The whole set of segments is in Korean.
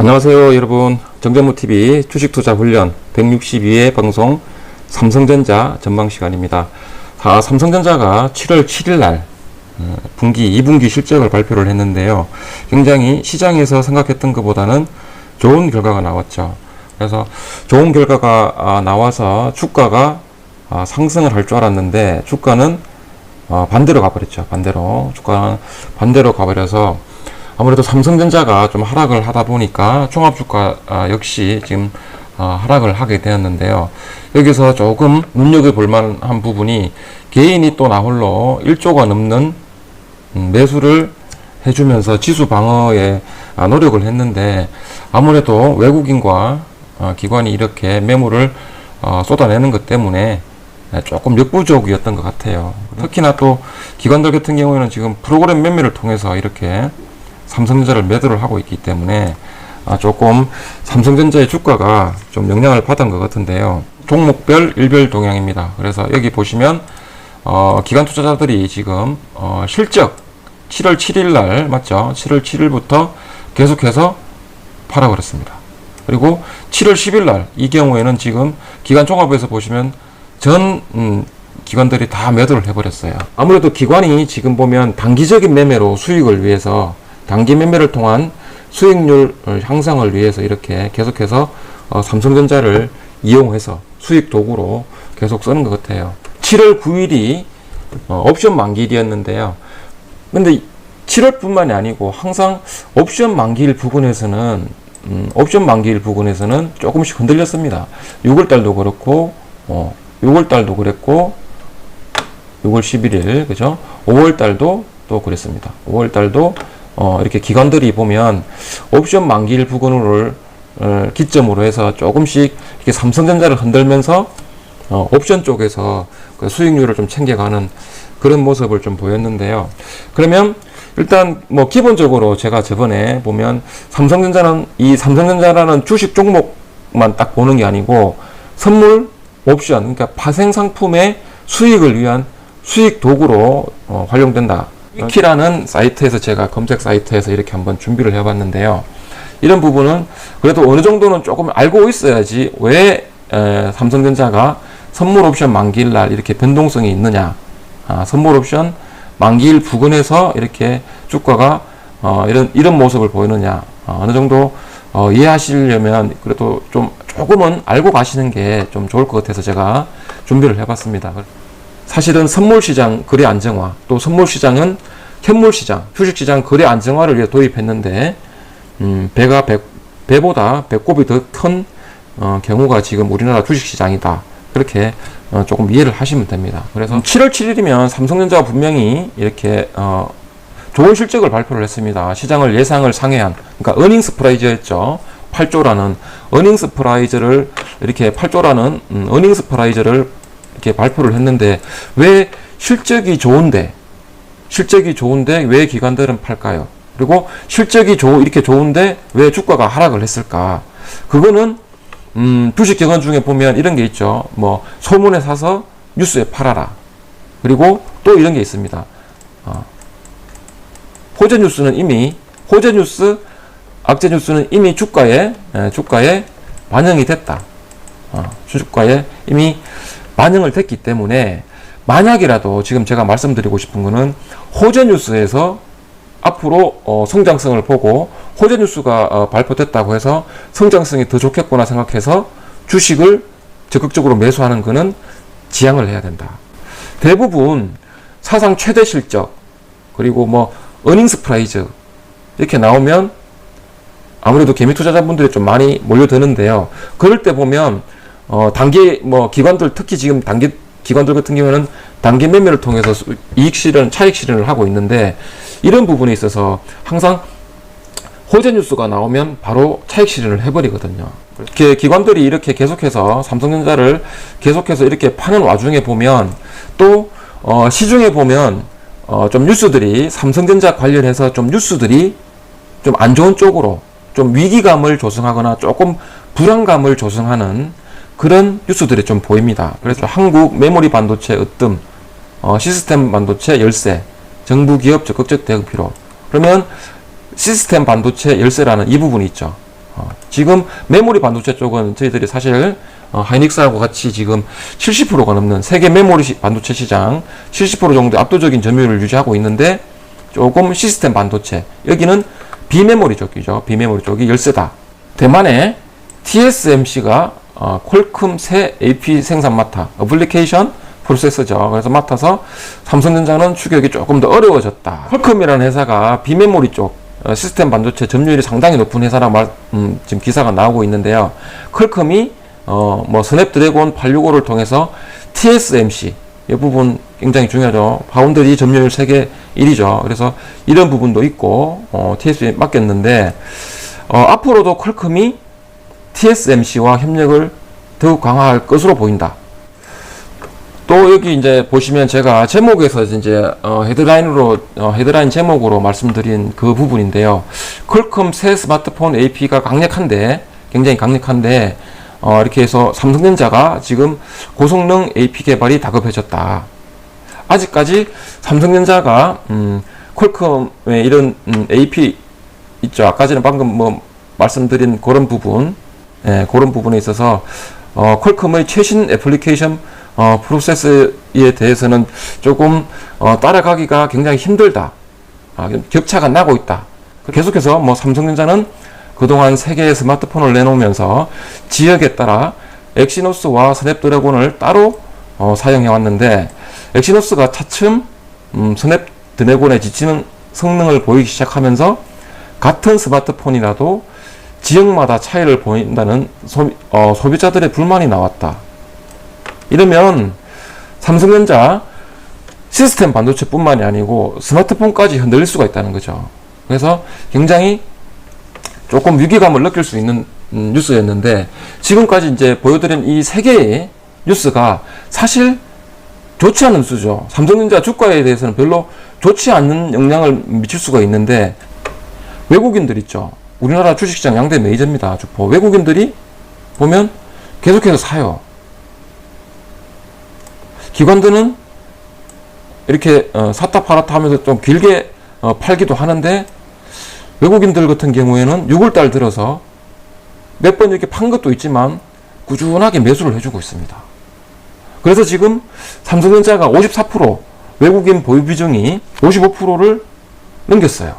안녕하세요 여러분. 정전무TV 주식투자 훈련 162회 방송 삼성전자 전망 시간입니다. 아, 삼성전자가 7월 7일 날 어, 분기 2분기 실적을 발표를 했는데요. 굉장히 시장에서 생각했던 것보다는 좋은 결과가 나왔죠. 그래서 좋은 결과가 아, 나와서 주가가 아, 상승을 할 줄 알았는데 주가는 어, 반대로 가버렸죠. 반대로. 주가는 반대로 가버려서 아무래도 삼성전자가 좀 하락을 하다 보니까 종합주가 아, 역시 지금 아, 하락을 하게 되었는데요. 여기서 조금 눈여겨볼 만한 부분이 개인이 또 나홀로 1조가 넘는 음, 매수를 해주면서 지수 방어에 아, 노력을 했는데 아무래도 외국인과 아, 기관이 이렇게 매물을 어, 쏟아내는 것 때문에 조금 역부족이었던 것 같아요. 특히나 또 기관들 같은 경우에는 지금 프로그램 매매를 통해서 이렇게 삼성전자를 매도를 하고 있기 때문에 아, 조금 삼성전자의 주가가 좀 영향을 받은 것 같은데요. 종목별 일별 동향입니다. 그래서 여기 보시면 어, 기관 투자자들이 지금 어, 실적 7월 7일 날 맞죠? 7월 7일부터 계속해서 팔아 버렸습니다. 그리고 7월 10일 날 이 경우에는 지금 기관 종합에서 보시면 전 음, 기관들이 다 매도를 해버렸어요. 아무래도 기관이 지금 보면 단기적인 매매로 수익을 위해서 단기 매매를 통한 수익률 향상을 위해서 이렇게 계속해서 어, 삼성전자를 이용해서 수익 도구로 계속 쓰는 것 같아요. 7월 9일이 어, 옵션 만기일이었는데요. 근데 7월뿐만이 아니고 항상 옵션 만기일 부분에서는 음, 옵션 만기일 부분에서는 조금씩 흔들렸습니다. 6월 달도 그렇고 어, 6월 달도 그랬고 6월 11일 그죠? 5월 달도 또 그랬습니다. 5월 달도 어, 이렇게 기관들이 보면 옵션 만기일 부분을 어, 기점으로 해서 조금씩 이렇게 삼성전자를 흔들면서 어, 옵션 쪽에서 그 수익률을 좀 챙겨가는 그런 모습을 좀 보였는데요. 그러면 일단 뭐 기본적으로 제가 저번에 보면 삼성전자는 이 삼성전자라는 주식 종목만 딱 보는 게 아니고 선물 옵션 그러니까 파생 상품의 수익을 위한 수익 도구로 어, 활용된다. 위키라는 사이트에서 제가 검색 사이트에서 이렇게 한번 준비를 해봤는데요. 이런 부분은 그래도 어느 정도는 조금 알고 있어야지 왜 에, 삼성전자가 선물 옵션 만기일 날 이렇게 변동성이 있느냐. 아, 선물 옵션 만기일 부근에서 이렇게 주가가 어, 이런 이런 모습을 보이느냐. 어, 어느 정도 어, 이해하시려면 그래도 좀 조금은 알고 가시는 게 좀 좋을 것 같아서 제가 준비를 해봤습니다. 사실은 선물 시장 거래 안정화 또 선물 시장은 현물 시장 휴식 시장 거래 안정화를 위해 도입했는데 음, 배가 배, 배보다 배꼽이 더큰 어, 경우가 지금 우리나라 주식 시장이다 그렇게 어, 조금 이해를 하시면 됩니다. 그래서 7월 7일이면 삼성전자가 분명히 이렇게 어, 좋은 실적을 발표를 했습니다. 시장을 예상을 상회한 그러니까 어닝스 프라이즈였죠. 8조라는 어닝스 프라이즈를 이렇게 8조라는 음, 어닝스 프라이즈를 이렇게 발표를 했는데 왜 실적이 좋은데 실적이 좋은데 왜 기관들은 팔까요? 그리고 실적이 좋 이렇게 좋은데 왜 주가가 하락을 했을까? 그거는 음, 주식 기관 중에 보면 이런 게 있죠. 뭐 소문에 사서 뉴스에 팔아라. 그리고 또 이런 게 있습니다. 어, 호재 뉴스는 이미 호재 뉴스, 악재 뉴스는 이미 주가에 에, 주가에 반영이 됐다. 어, 주가에 이미 반영을 됐기 때문에 만약이라도 지금 제가 말씀드리고 싶은 거는 호재 뉴스에서 앞으로 어, 성장성을 보고 호재 뉴스가 어, 발표됐다고 해서 성장성이 더 좋겠구나 생각해서 주식을 적극적으로 매수하는 것은 지양을 해야 된다. 대부분 사상 최대 실적 그리고 뭐 어닝스 프라이즈 이렇게 나오면 아무래도 개미 투자자분들이 좀 많이 몰려드는데요. 그럴 때 보면 어, 단기 뭐 기관들 특히 지금 단기 기관들 같은 경우에는 단기 매매를 통해서 수- 이익 실현, 차익 실현을 하고 있는데 이런 부분에 있어서 항상 호재 뉴스가 나오면 바로 차익 실현을 해버리거든요. 이렇게 기관들이 이렇게 계속해서 삼성전자를 계속해서 이렇게 파는 와중에 보면 또 어, 시중에 보면 어, 좀 뉴스들이 삼성전자 관련해서 좀 뉴스들이 좀 안 좋은 쪽으로 좀 위기감을 조성하거나 조금 불안감을 조성하는 그런 뉴스들이 좀 보입니다. 그래서 한국 메모리 반도체 으뜸, 어, 시스템 반도체 열세, 정부 기업 적극적 대응 필요. 그러면 시스템 반도체 열세라는 이 부분이 있죠. 지금 메모리 반도체 쪽은 저희들이 사실 어, 하이닉스하고 같이 지금 70%가 넘는 세계 메모리 시- 반도체 시장 70% 정도 압도적인 점유율을 유지하고 있는데 조금 시스템 반도체 여기는 비메모리 쪽이죠. 비메모리 쪽이 열세다. 대만의 TSMC가 어, 퀄컴 새 AP 생산 맡아 어플리케이션 프로세서죠. 그래서 맡아서 삼성전자는 추격이 조금 더 어려워졌다. 퀄컴이라는 회사가 비메모리 쪽 어, 시스템 반도체 점유율이 상당히 높은 회사라 말, 음, 지금 기사가 나오고 있는데요. 퀄컴이 어, 뭐 스냅드래곤 865를 통해서 TSMC 이 부분 굉장히 중요하죠. 파운드리 점유율 세계 1위죠. 그래서 이런 부분도 있고 어, TSMC 맡겼는데 어, 앞으로도 퀄컴이 TSMC와 협력을 더욱 강화할 것으로 보인다. 또 여기 이제 보시면 제가 제목에서 이제 어, 헤드라인으로 어, 헤드라인 제목으로 말씀드린 그 부분인데요. 퀄컴 새 스마트폰 AP가 강력한데 굉장히 강력한데 어, 이렇게 해서 삼성전자가 지금 고성능 AP 개발이 다급해졌다. 아직까지 삼성전자가 음, 퀄컴의 이런 음, AP 있죠. 아까 전에 방금 뭐 말씀드린 그런 부분, 예, 그런 부분에 있어서 어, 퀄컴의 최신 애플리케이션 어, 프로세스에 대해서는 조금 어, 따라가기가 굉장히 힘들다. 아, 격차가 나고 있다. 계속해서 뭐 삼성전자는 그동안 세계의 스마트폰을 내놓으면서 지역에 따라 엑시노스와 스냅드래곤을 따로 어, 사용해 왔는데 엑시노스가 차츰 음, 스냅드래곤에 지치는 성능을 보이기 시작하면서 같은 스마트폰이라도 지역마다 차이를 보인다는 소, 어, 소비자들의 불만이 나왔다. 이러면 삼성전자 시스템 반도체뿐만이 아니고 스마트폰까지 흔들릴 수가 있다는 거죠. 그래서 굉장히 조금 위기감을 느낄 수 있는 음, 뉴스였는데 지금까지 이제 보여드린 이 세 개의 뉴스가 사실 좋지 않은 뉴스죠. 삼성전자 주가에 대해서는 별로 좋지 않는 영향을 미칠 수가 있는데 외국인들 있죠. 우리나라 주식시장 양대 메이저입니다. 주포. 외국인들이 보면 계속해서 사요. 기관들은 이렇게 어, 샀다 팔았다 하면서 좀 길게 어, 팔기도 하는데 외국인들 같은 경우에는 6월달 들어서 몇 번 이렇게 판 것도 있지만 꾸준하게 매수를 해주고 있습니다. 그래서 지금 삼성전자가 54% 외국인 보유 비중이 55%를 넘겼어요.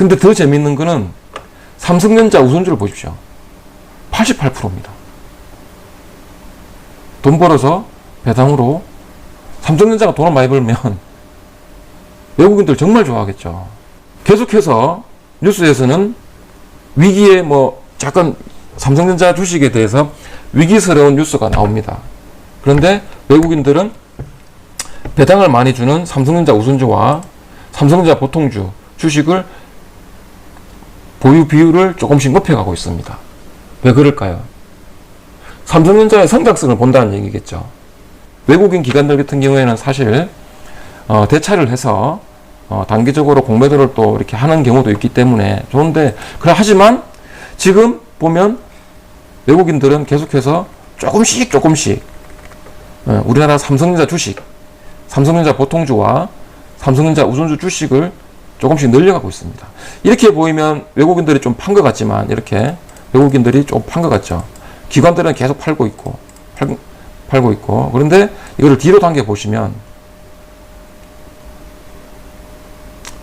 근데 더 재밌는 거는 삼성전자 우선주를 보십시오. 88%입니다. 돈 벌어서 배당으로 삼성전자가 돈을 많이 벌면 외국인들 정말 좋아하겠죠. 계속해서 뉴스에서는 위기에 뭐 잠깐 삼성전자 주식에 대해서 위기스러운 뉴스가 나옵니다. 그런데 외국인들은 배당을 많이 주는 삼성전자 우선주와 삼성전자 보통주 주식을 보유 비율을 조금씩 높여가고 있습니다. 왜 그럴까요? 삼성전자의 성장성을 본다는 얘기겠죠. 외국인 기관들 같은 경우에는 사실 어, 대차를 해서 어, 단기적으로 공매도를 또 이렇게 하는 경우도 있기 때문에 좋은데 그래 하지만 지금 보면 외국인들은 계속해서 조금씩 조금씩 어, 우리나라 삼성전자 주식, 삼성전자 보통주와 삼성전자 우선주 주식을 조금씩 늘려가고 있습니다. 이렇게 보이면 외국인들이 좀 판 것 같지만 이렇게 외국인들이 좀 판 것 같죠. 기관들은 계속 팔고 있고 팔, 팔고 있고 그런데 이거를 뒤로 당겨 보시면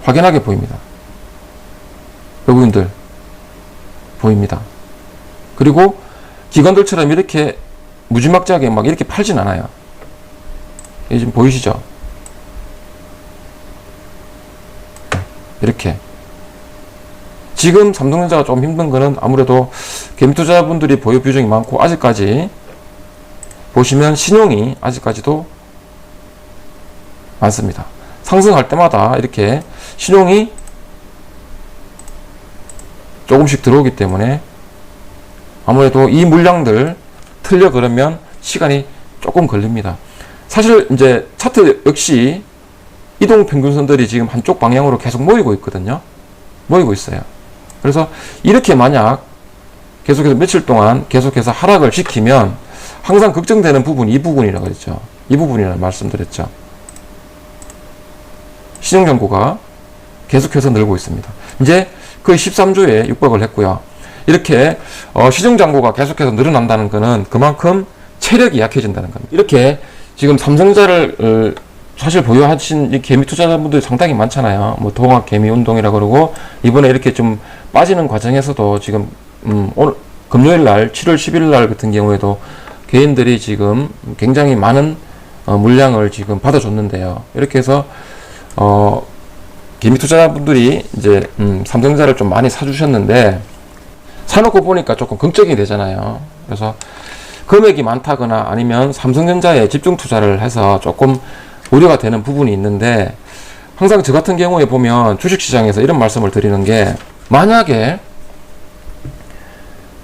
확연하게 보입니다. 외국인들 보입니다. 그리고 기관들처럼 이렇게 무지막지하게 막 이렇게 팔진 않아요. 지금 보이시죠? 이렇게. 지금 삼성전자가 좀 힘든 거는 아무래도 개미 투자분들이 보유 비중이 많고 아직까지 보시면 신용이 아직까지도 많습니다. 상승할 때마다 이렇게 신용이 조금씩 들어오기 때문에 아무래도 이 물량들 틀려 그러면 시간이 조금 걸립니다. 사실 이제 차트 역시 이동 평균선들이 지금 한쪽 방향으로 계속 모이고 있거든요. 모이고 있어요. 그래서 이렇게 만약 계속해서 며칠 동안 계속해서 하락을 시키면 항상 걱정되는 부분이 이 부분이라고 그랬죠. 이 부분이라는 말씀드렸죠. 신용정고가 계속해서 늘고 있습니다. 이제 거의 13조에 육박을 했고요. 이렇게 어, 시중 잔고가 계속해서 늘어난다는 것은 그만큼 체력이 약해진다는 겁니다. 이렇게 지금 삼성자를 어, 사실 보유하신 이 개미 투자자분들이 상당히 많잖아요. 뭐 동학 개미 운동이라 그러고 이번에 이렇게 좀 빠지는 과정에서도 지금 음, 오늘 금요일 날 7월 10일 날 같은 경우에도 개인들이 지금 굉장히 많은 어, 물량을 지금 받아줬는데요. 이렇게 해서 어, 개미 투자자분들이 이제 음, 삼성자를 좀 많이 사주셨는데 사놓고 보니까 조금 긍정이 되잖아요. 그래서 금액이 많다거나 아니면 삼성전자에 집중 투자를 해서 조금 우려가 되는 부분이 있는데 항상 저 같은 경우에 보면 주식시장에서 이런 말씀을 드리는 게 만약에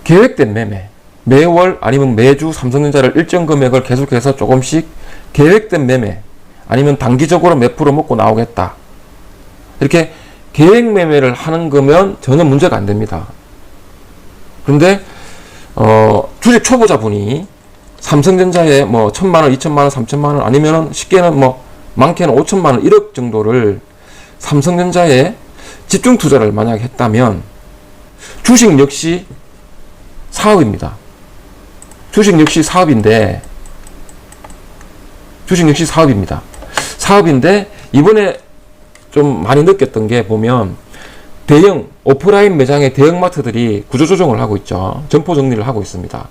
계획된 매매 매월 아니면 매주 삼성전자를 일정 금액을 계속해서 조금씩 계획된 매매 아니면 단기적으로 몇 프로 먹고 나오겠다 이렇게 계획 매매를 하는 거면 전혀 문제가 안 됩니다. 그런데 어, 주식 초보자분이 삼성전자에 뭐 천만 원, 이천만 원, 삼천만 원 아니면은 쉽게는 뭐 많게는 오천만 원, 1억 정도를 삼성전자에 집중 투자를 만약 했다면 주식 역시 사업입니다. 주식 역시 사업인데 주식 역시 사업입니다. 사업인데 이번에 좀 많이 느꼈던 게 보면 대형 오프라인 매장의 대형 마트들이 구조 조정을 하고 있죠. 점포 정리를 하고 있습니다.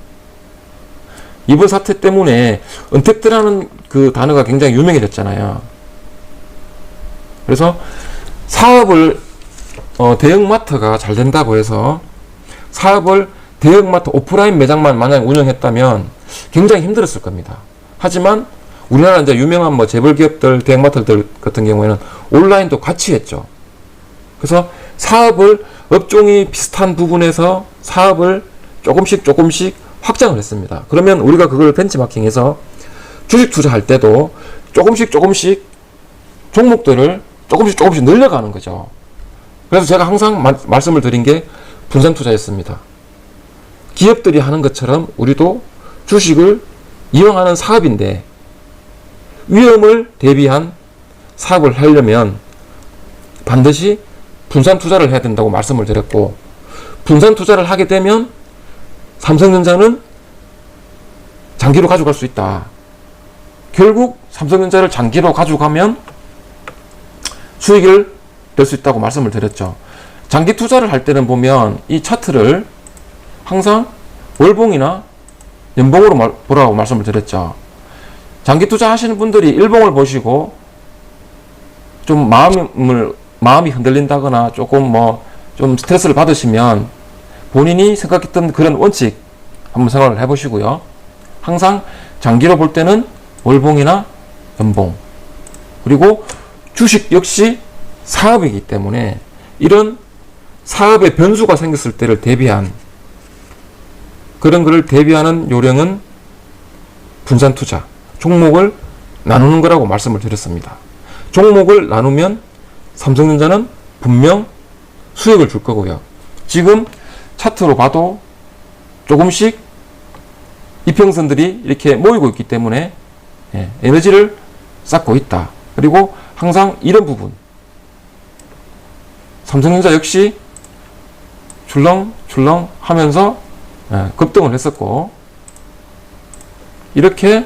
이번 사태 때문에 은택트라는 그 단어가 굉장히 유명해졌잖아요. 그래서 사업을 어, 대형마트가 잘 된다고 해서 사업을 대형마트 오프라인 매장만 만약 운영했다면 굉장히 힘들었을 겁니다. 하지만 우리나라 이제 유명한 뭐 재벌 기업들, 대형마트들 같은 경우에는 온라인도 같이 했죠. 그래서 사업을 업종이 비슷한 부분에서 사업을 조금씩 조금씩 확장을 했습니다. 그러면 우리가 그걸 벤치마킹해서 주식 투자할 때도 조금씩 조금씩 종목들을 조금씩 조금씩 늘려가는 거죠. 그래서 제가 항상 마- 말씀을 드린 게 분산 투자였습니다. 기업들이 하는 것처럼 우리도 주식을 이용하는 사업인데 위험을 대비한 사업을 하려면 반드시 분산 투자를 해야 된다고 말씀을 드렸고 분산 투자를 하게 되면 삼성전자는 장기로 가져갈 수 있다. 결국 삼성전자를 장기로 가져가면 수익을 낼 수 있다고 말씀을 드렸죠. 장기 투자를 할 때는 보면 이 차트를 항상 월봉이나 연봉으로 말- 보라고 말씀을 드렸죠. 장기 투자 하시는 분들이 일봉을 보시고 좀 마음을 마음이 흔들린다거나 조금 뭐 좀 스트레스를 받으시면 본인이 생각했던 그런 원칙 한번 생각을 해보시고요. 항상 장기로 볼 때는 월봉이나 연봉 그리고 주식 역시 사업이기 때문에 이런 사업의 변수가 생겼을 때를 대비한 그런 것을 대비하는 요령은 분산 투자 종목을 나누는 거라고 말씀을 드렸습니다. 종목을 나누면 삼성전자는 분명 수익을 줄 거고요. 지금 차트로 봐도 조금씩 이평선들이 이렇게 모이고 있기 때문에 예, 에너지를 쌓고 있다. 그리고 항상 이런 부분 삼성전자 역시 출렁출렁 하면서 예, 급등을 했었고 이렇게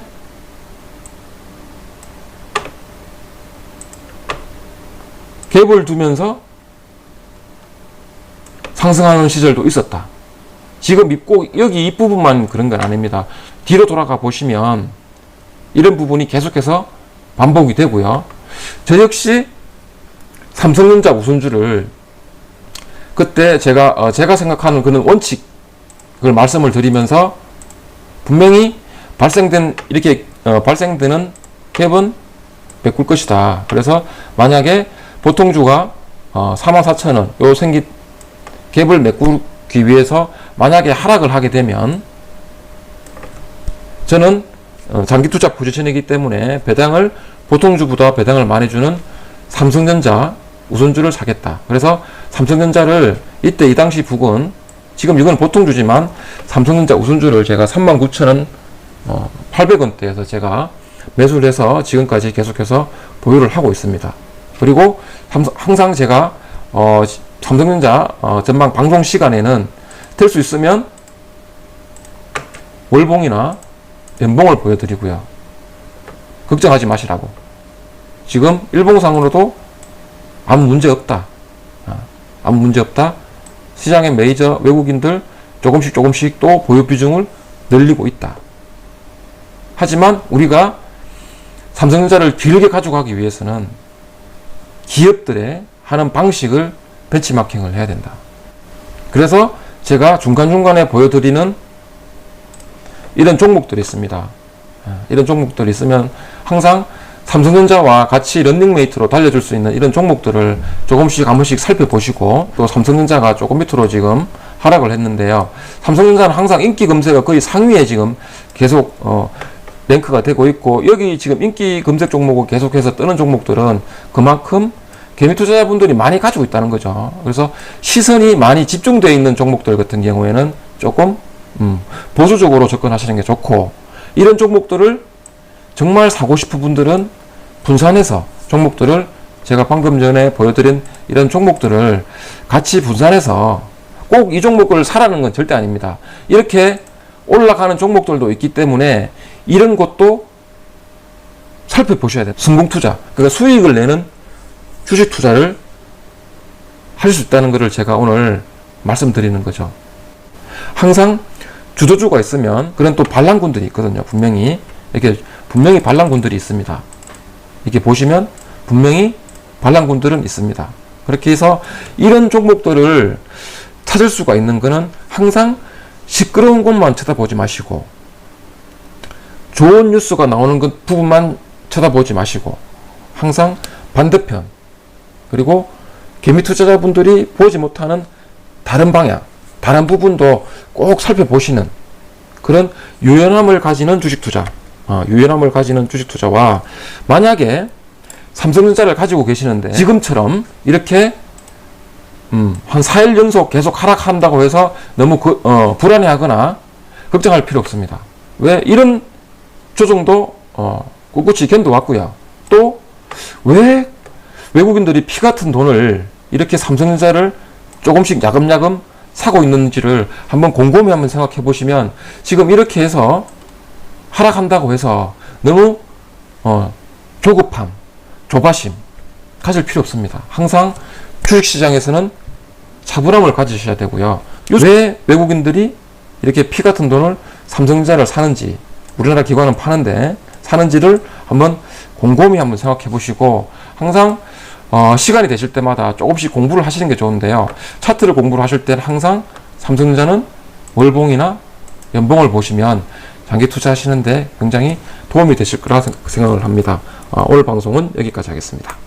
갭을 두면서 상승하는 시절도 있었다. 지금 입고 여기 이 부분만 그런 건 아닙니다. 뒤로 돌아가 보시면 이런 부분이 계속해서 반복이 되고요. 저 역시 삼성전자 우선주를 그때 제가 어, 제가 생각하는 그런 원칙 그걸 말씀을 드리면서 분명히 발생된 이렇게 어, 발생되는 갭은 메꿀 것이다. 그래서 만약에 보통주가 어, 44,000원 요 생기 갭을 메꾸기 위해서 만약에 하락을 하게 되면 저는 어, 장기 투자 포지션이기 때문에 배당을 보통주보다 배당을 많이 주는 삼성전자 우선주를 사겠다. 그래서 삼성전자를 이때 이 당시 부근 지금 이건 보통주지만 삼성전자 우선주를 제가 39,000원 어, 800원대에서 제가 매수를 해서 지금까지 계속해서 보유를 하고 있습니다. 그리고 항상 제가 어, 시- 삼성전자 어, 전방 방송 시간에는 될 수 있으면 월봉이나 연봉을 보여드리고요. 걱정하지 마시라고. 지금 일봉상으로도 아무 문제 없다. 아, 아무 문제 없다. 시장의 메이저 외국인들 조금씩 조금씩 또 보유 비중을 늘리고 있다. 하지만 우리가 삼성전자를 길게 가져가기 위해서는 기업들의 하는 방식을 벤치마킹을 해야 된다. 그래서 제가 중간중간에 보여드리는 이런 종목들이 있습니다. 아, 이런 종목들이 있으면 항상 삼성전자와 같이 런닝메이트로 달려줄 수 있는 이런 종목들을 조금씩 한 번씩 살펴보시고 또 삼성전자가 조금 밑으로 지금 하락을 했는데요. 삼성전자는 항상 인기 검색어 거의 상위에 지금 계속 어, 랭크가 되고 있고 여기 지금 인기 검색 종목을 계속해서 뜨는 종목들은 그만큼 개미 투자자분들이 많이 가지고 있다는 거죠. 그래서 시선이 많이 집중되어 있는 종목들 같은 경우에는 조금 음, 보수적으로 접근하시는 게 좋고 이런 종목들을 정말 사고 싶은 분들은 분산해서 종목들을 제가 방금 전에 보여드린 이런 종목들을 같이 분산해서 꼭 이 종목을 사라는 건 절대 아닙니다. 이렇게 올라가는 종목들도 있기 때문에 이런 것도 살펴보셔야 돼요. 성공 투자. 그러니까 수익을 내는 주식 투자를 할 수 있다는 것을 제가 오늘 말씀드리는 거죠. 항상 주도주가 있으면 그런 또 반란군들이 있거든요. 분명히 이렇게 분명히 반란군들이 있습니다. 이렇게 보시면 분명히 반란군들은 있습니다. 그렇게 해서 이런 종목들을 찾을 수가 있는 것은 항상 시끄러운 곳만 쳐다보지 마시고 좋은 뉴스가 나오는 것 부분만 쳐다보지 마시고 항상 반대편 그리고 개미 투자자분들이 보지 못하는 다른 방향, 다른 부분도 꼭 살펴보시는 그런 유연함을 가지는 주식 투자, 어, 유연함을 가지는 주식 투자와 만약에 삼성전자를 가지고 계시는데 지금처럼 이렇게 음, 한 4일 연속 계속 하락한다고 해서 너무 그, 어, 불안해하거나 걱정할 필요 없습니다. 왜 이런 조정도 어, 꿋꿋이 견뎌왔고요. 또 왜 외국인들이 피 같은 돈을 이렇게 삼성전자를 조금씩 야금야금 사고 있는지를 한번 곰곰이 한번 생각해 보시면 지금 이렇게 해서 하락한다고 해서 너무 어, 조급함, 조바심 가질 필요 없습니다. 항상 주식시장에서는 차분함을 가지셔야 되고요. 왜 외국인들이 이렇게 피 같은 돈을 삼성전자를 사는지 우리나라 기관은 파는데 사는지를 한번 곰곰이 한번 생각해 보시고 항상 어, 시간이 되실 때마다 조금씩 공부를 하시는 게 좋은데요. 차트를 공부를 하실 때는 항상 삼성전자는 월봉이나 연봉을 보시면 장기 투자하시는데 굉장히 도움이 되실 거라 생각을 합니다. 어, 오늘 방송은 여기까지 하겠습니다.